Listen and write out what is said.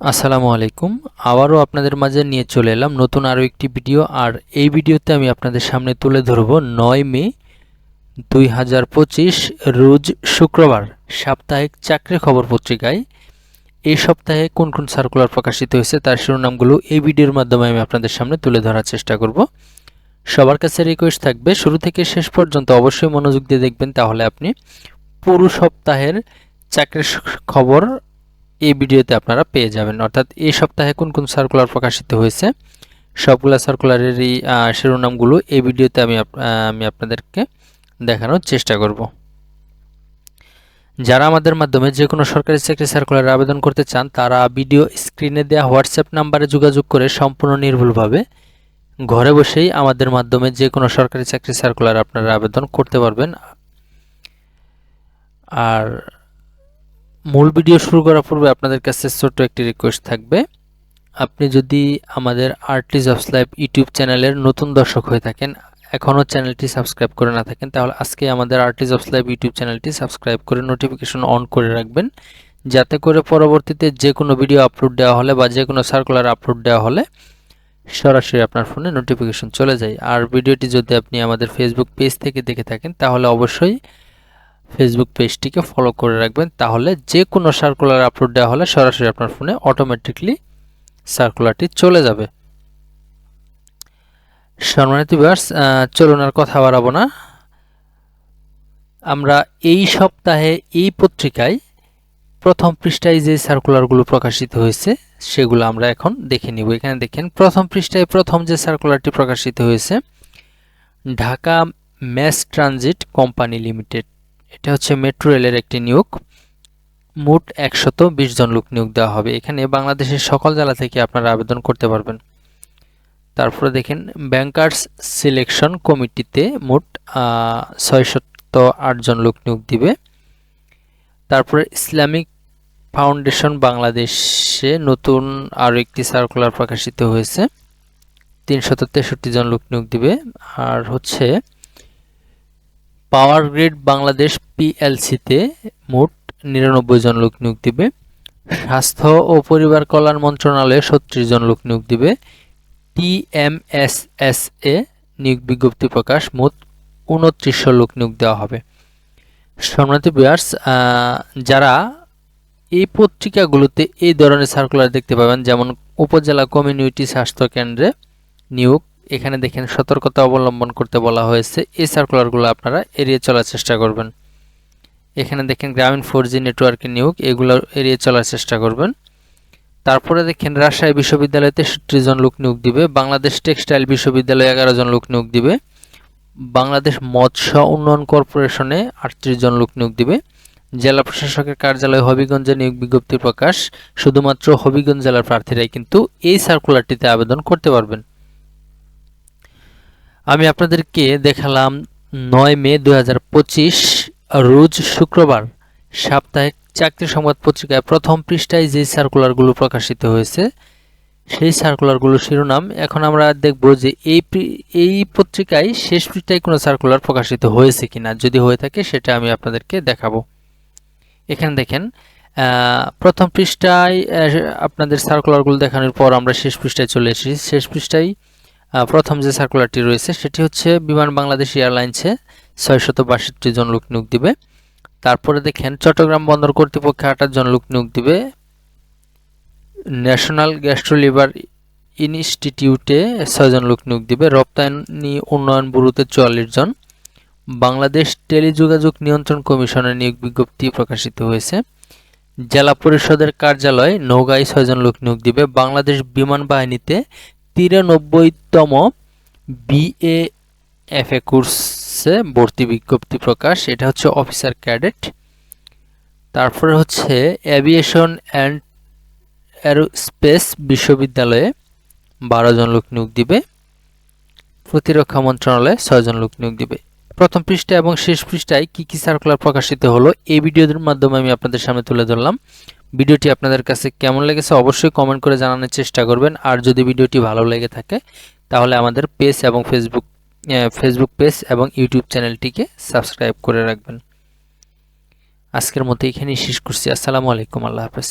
আসসালামু আলাইকুম। আবারও আপনাদের মাঝে নিয়ে চলে এলাম নতুন আরও একটি ভিডিও। আর এই ভিডিওতে আমি আপনাদের সামনে তুলে ধরব নয় মে দুই হাজার পঁচিশ, রোজ শুক্রবার, সাপ্তাহিক চাকরি খবর পত্রিকায়। এই সপ্তাহে কোন কোন সার্কুলার প্রকাশিত হয়েছে তার শিরোনামগুলো এই ভিডিওর মাধ্যমে আমি আপনাদের সামনে তুলে ধরার চেষ্টা করব। সবার কাছে রিকোয়েস্ট থাকবে, শুরু থেকে শেষ পর্যন্ত অবশ্যই মনোযোগ দিয়ে দেখবেন, তাহলে আপনি পুরো সপ্তাহের চাকরির খবর এই ভিডিওতে আপনারা পেয়ে যাবেন। অর্থাৎ এই সপ্তাহে কোন কোন সার্কুলার প্রকাশিত হয়েছে, সবগুলো সার্কুলারেরই শিরোনামগুলো এই ভিডিওতে আমি আমি আপনাদেরকে দেখানোর চেষ্টা করব। যারা আমাদের মাধ্যমে যে কোনো সরকারি চাকরি সার্কুলারে আবেদন করতে চান, তারা ভিডিও স্ক্রিনে দেওয়া হোয়াটসঅ্যাপ নাম্বারে যোগাযোগ করে সম্পূর্ণ নির্ভুলভাবে ঘরে বসেই আমাদের মাধ্যমে যে কোনো সরকারি চাকরি সার্কুলার আপনারা আবেদন করতে পারবেন। আর মূল ভিডিও শুরু করার পূর্বে আপনাদের কাছে ছোট্ট একটি রিকোয়েস্ট থাকবে। আপনি যদি আমাদের আর্টিস অফ লাইফ ইউটিউব চ্যানেলের নতুন দর্শক হয়ে থাকেন, এখনও চ্যানেলটি সাবস্ক্রাইব করে না থাকেন, তাহলে আজকে আমাদের আর্টিস অফ লাইফ ইউটিউব চ্যানেলটি সাবস্ক্রাইব করে নোটিফিকেশন অন করে রাখবেন। যাতে করে পরবর্তীতে যে কোনো ভিডিও আপলোড দেওয়া হলে বা যে কোনো সার্কুলার আপলোড দেওয়া হলে সরাসরি আপনার ফোনে নোটিফিকেশন চলে যায়। আর ভিডিওটি যদি আপনি আমাদের ফেসবুক পেজ থেকে দেখে থাকেন, তাহলে অবশ্যই ফেসবুক পেজটিকে ফলো করে রাখবেন। তাহলে যে কোনো সার্কুলার আপলোড দেওয়া হলে সরাসরি আপনার ফোনে অটোমেটিকলি সার্কুলারটি চলে যাবে। সম্মানিত ভিউয়ার্স চলুন আর কথা বাড়াবো না। আমরা এই সপ্তাহে এই পত্রিকায় প্রথম পৃষ্ঠায় যে সার্কুলারগুলো প্রকাশিত হয়েছে, সেগুলো আমরা এখন দেখে নিব। এখানে দেখেন, প্রথম পৃষ্ঠায় প্রথম যে সার্কুলারটি প্রকাশিত হয়েছে, Dhaka mass transit company limited. এটা হচ্ছে মেট্রো রেলের একটি নিয়োগ। মোট একশত বিশ জন লোক নিয়োগ দেওয়া হবে। এখানে বাংলাদেশের সকল জেলা থেকে আপনারা আবেদন করতে পারবেন। তারপরে দেখেন ব্যাংকার্স সিলেকশন কমিটিতে মোট ছয়শত আটজন লোক নিয়োগ দিবে। তারপরে ইসলামিক ফাউন্ডেশন বাংলাদেশে নতুন আরও একটি সার্কুলার প্রকাশিত হয়েছে। তিনশত তেষট্টি জন লোক নিয়োগ দিবে। আর হচ্ছে পাওয়ার গ্রিড বাংলাদেশ পিএলসিতে মোট নিরানব্বই জন লোক নিয়োগ দিবে। স্বাস্থ্য ও পরিবার কল্যাণ মন্ত্রণালয়ে ছত্রিশ জন লোক নিয়োগ দিবে। টিএমএসএসএ নিয়োগ বিজ্ঞপ্তি প্রকাশ, মোট উনত্রিশশো লোক নিয়োগ দেওয়া হবে। সম্মানিত বিয়ার্স যারা এই পত্রিকাগুলোতে এই ধরনের সার্কুলার দেখতে পাবেন, যেমন উপজেলা কমিউনিটি স্বাস্থ্য কেন্দ্রে নিয়োগ এখানে দেখেন সতর্কতা অবলম্বন করতে বলা হয়েছে। এই সার্কুলারগুলো আপনারা এড়িয়ে চলার চেষ্টা করবেন। এখানে দেখেন গ্রামীণ ফোর জি নেটওয়ার্কের নিয়োগ, এগুলো এড়িয়ে চলার চেষ্টা করবেন। তারপরে দেখেন রাজশাহী বিশ্ববিদ্যালয়ে তেষট্টি জন লোক নিয়োগ দিবে, বাংলাদেশ টেক্সটাইল বিশ্ববিদ্যালয়ে এগারো জন লোক নিয়োগ দিবে, বাংলাদেশ মৎস্য উন্নয়ন কর্পোরেশনে আটত্রিশ জন লোক নিয়োগ দিবে। জেলা প্রশাসকের কার্যালয় হবিগঞ্জে নিয়োগ বিজ্ঞপ্তি প্রকাশ। শুধুমাত্র হবিগঞ্জ জেলার প্রার্থীরাই কিন্তু এই সার্কুলারটিতে আবেদন করতে পারবেন। আমি আপনাদেরকে দেখালাম নয় মে দু হাজার পঁচিশ রোজ শুক্রবার সাপ্তাহিক চাকরি সংবাদ পত্রিকায় প্রথম পৃষ্ঠায় যে সার্কুলারগুলো প্রকাশিত হয়েছে, সেই সার্কুলারগুলো শিরোনাম। এখন আমরা দেখব যে এই এই পত্রিকায় শেষ পৃষ্ঠায় কোনো সার্কুলার প্রকাশিত হয়েছে কিনা। যদি হয়ে থাকে, সেটা আমি আপনাদেরকে দেখাবো। এখানে দেখেন প্রথম পৃষ্ঠায় আপনাদের সার্কুলারগুলো দেখানোর পর আমরা শেষ পৃষ্ঠায় চলে এসেছি। শেষ পৃষ্ঠায় প্রথম যে সার্কুলারটি রয়েছে, সেটি হচ্ছে বিমান বাংলাদেশ এয়ারলাইন্সে ছয়শত বাষট্টি জন লোক নিয়োগ দিবে। তারপরে দেখেন, চট্টগ্রাম বন্দর কর্তৃপক্ষে আঠাশ জন লোক নিয়োগ দিবে। ন্যাশনাল গ্যাস্ট্রোলিভার ইনস্টিটিউটে ছয়জন লোক নিয়োগ দিবে। রপ্তানি উন্নয়ন ব্যুরোতে চুয়াল্লিশ জন। বাংলাদেশ টেলিযোগাযোগ নিয়ন্ত্রণ কমিশনের নিয়োগ বিজ্ঞপ্তি প্রকাশিত হয়েছে। জেলা পরিষদের কার্যালয় নৌগাঁয় ছয়জন লোক নিয়োগ দিবে। বাংলাদেশ বিমান বাহিনীতে তিরানব্বইতম বিএ এফ এ কোর্সে ভর্তি বিজ্ঞপ্তি প্রকাশ। এটা হচ্ছে অফিসার ক্যাডেট তারপরে হচ্ছে অ্যাভিয়েশন অ্যান্ড অ্যারোস্পেস বিশ্ববিদ্যালয়ে বারো জন লোক নিয়োগ দিবে। প্রতিরক্ষা মন্ত্রণালয়ে ছয়জন লোক নিয়োগ দিবে। প্রথম পৃষ্ঠা এবং শেষ পৃষ্ঠায় কি কি সার্কুলার প্রকাশিত হলো, এই ভিডিওর মাধ্যমে আমি আপনাদের সামনে তুলে ধরলাম। ভিডিওটি আপনাদের কাছে কেমন লেগেছে অবশ্যই কমেন্ট করে জানানোর চেষ্টা করবেন। আর যদি ভিডিওটি ভালো লেগে থাকে, তাহলে আমাদের পেজ এবং ফেসবুক ফেসবুক পেজ এবং ইউটিউব চ্যানেলটিকে সাবস্ক্রাইব করে রাখবেন। আজকের মতো এখানেই শেষ করছি। আসসালামু আলাইকুম। আল্লাহ হাফেজ।